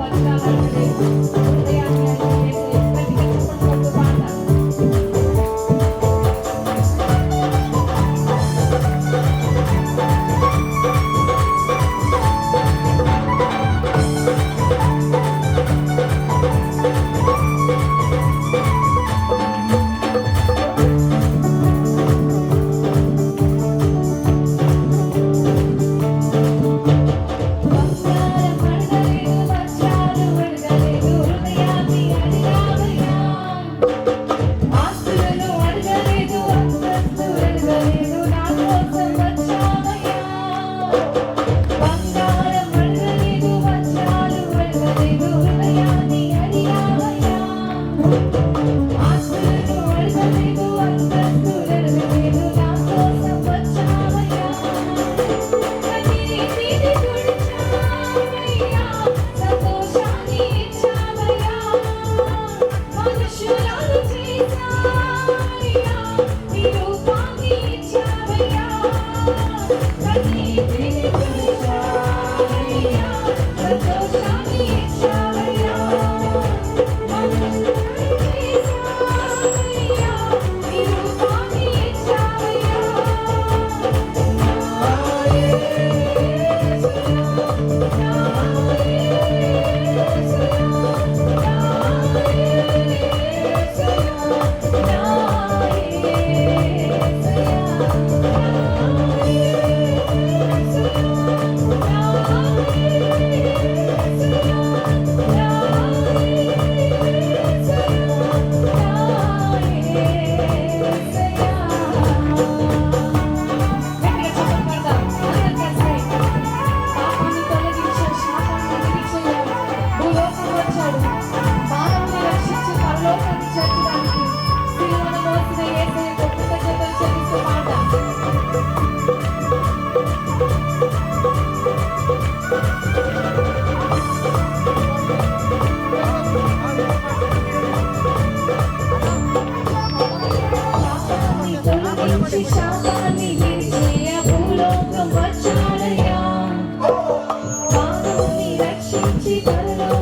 Thank you. రక్షించి పరలోకమున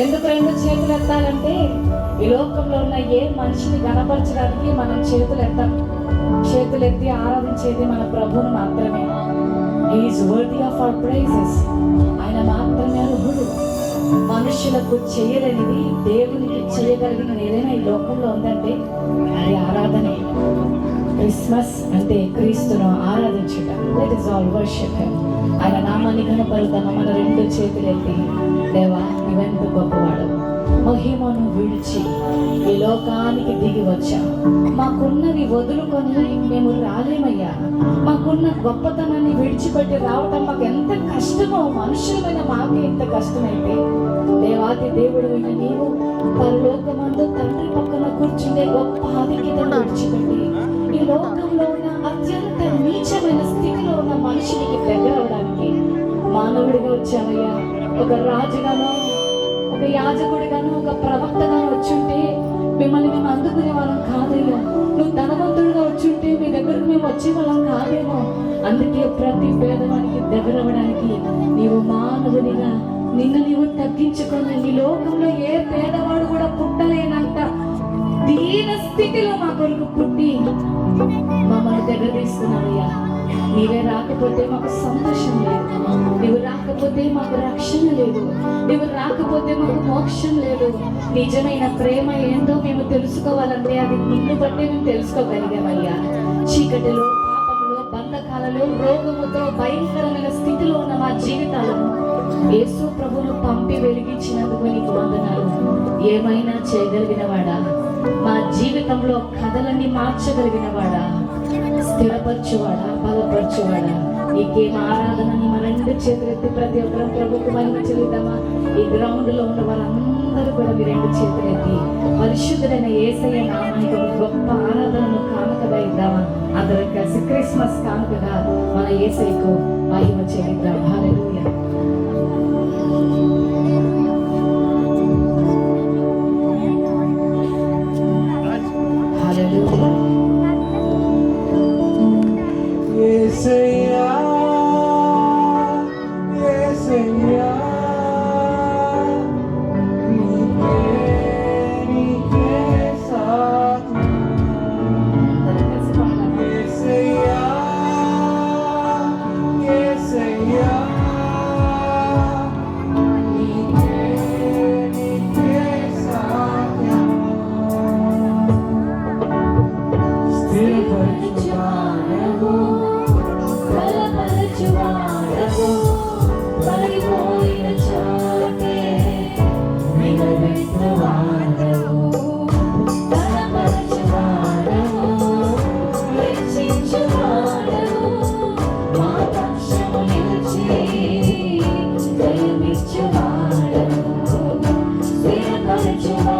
ఎందుకు రెండు చేతులు ఎత్తాలంటే ఈ లోకంలో ఉన్న ఏ మనిషిని గణపరచడానికి మనం చేతులు ఎత్తాం? చేతులు ఎత్తి ఆరాధించేది మన ప్రభువును మాత్రమే. Is worthy of our praises ఆయన మాత్రమే అర్హుడు మనుషులకు చేయలేనిది దేవునికి చేయగలిగిన ఏదైనా ఈ లోకంలో ఉందంటే అది ఆరాధనే. క్రిస్మస్ అంటే క్రీస్తును ఆరాధించుట. దట్ ఇస్ ఆల్ వర్షిప్ ఆయన నామాన్ని కనపరుద్దామా మన రెండు చేతులెత్తి దేవా నువ్వెంత గొప్పవాడు. మహిమను విడిచి ఈ లోకానికి దిగి వచ్చా. మాకున్నది వదులుకొని మేము రాలేమయ్యా. మాకున్న గొప్పతనాన్ని విడిచిపెట్టి రావటం మాకు ఎంత కష్టమో మనుషులమైన మాకు ఎంత కష్టమైతే. దేవాది దేవుడు అయిన నీవు పరలోకమందు తండ్రి పక్కన కూర్చుండే గొప్ప ఆధిక్యతను విడిచిపెట్టి ఈ లోకంలో ఉన్న అత్యంత నీచమైన స్థితిలో ఉన్న మనిషినికి దగ్గర అవడానికి మానవుడిగా వచ్చావయ్యా. ఒక రాజుగానో ఒక యాజకుడిగాను ఒక ప్రవక్తగాను వచ్చుంటే మిమ్మల్ని మేము అందుకునే వాళ్ళం కాదేమో. నువ్వు ధనవంతుడిగా వచ్చుంటే మీ దగ్గరకు మేము వచ్చే వాళ్ళం కాదేమో. అందుకే ప్రతి పేదవానికి దగ్గర అవ్వడానికి నీవు మానవునిగా నిన్ను నీవు తగ్గించుకున్న నీ లోకంలో ఏ పేదవాడు కూడా పుట్టలేనంత దీన స్థితిలో మా కొరకు పుట్టి మమ్మల్ని దగ్గర తీసుకున్నావయ్యా. నీవే రాకపోతే మాకు సంతోషం లేదు. నువ్వు రాకపోతే మాకు రక్షణ లేదు. నువ్వు రాకపోతే మాకు మోక్షం లేదు. నిజమైన ప్రేమ ఏందో మేము తెలుసుకోవాలంటే అది నిన్ను బట్టే మేము తెలుసుకోగలిగామయ్యా. చీకటిలో పాపంలో బంధకాలలో రోగముతో భయంకరమైన స్థితిలో ఉన్న మా జీవితాలను యేసు ప్రభును పంపి వెలిగించినందుకు నీకు వందనాలు. ఏమైనా చేయగలిగిన వాడా మా జీవితంలో కథలన్నీ మార్చగలిగిన వాడా స్థిరపరచువాడా బలపరచువాడా? నీకేం ఆరాధనని మన చేతులెత్తి ప్రతి ఒక్కరం ప్రభుకు మహిమ చెల్లిద్దామా? ఈ గ్రౌండ్లో ఉన్న వాళ్ళందరూ కూడా మీ రెండు చేతులెత్తి పరిశుద్ధుడైన ఏసయ్య నామానికి ఒక గొప్ప ఆరాధనను కానుకగా ఇద్దామా? అందరం కలిసి క్రిస్మస్ కానుకగా మన ఏసైకు మహిమ చెల్లిద్దాం. హల్లెలూయా. బలపరచువాడవు, పడిపోయిన చోటే నిలబెట్టువాడవు. బలపరచువాడవు, హెచ్చించువాడవు, మా పక్షము నిలిచి జయమిచ్చువాడవు. స్థిరపరచువాడవు,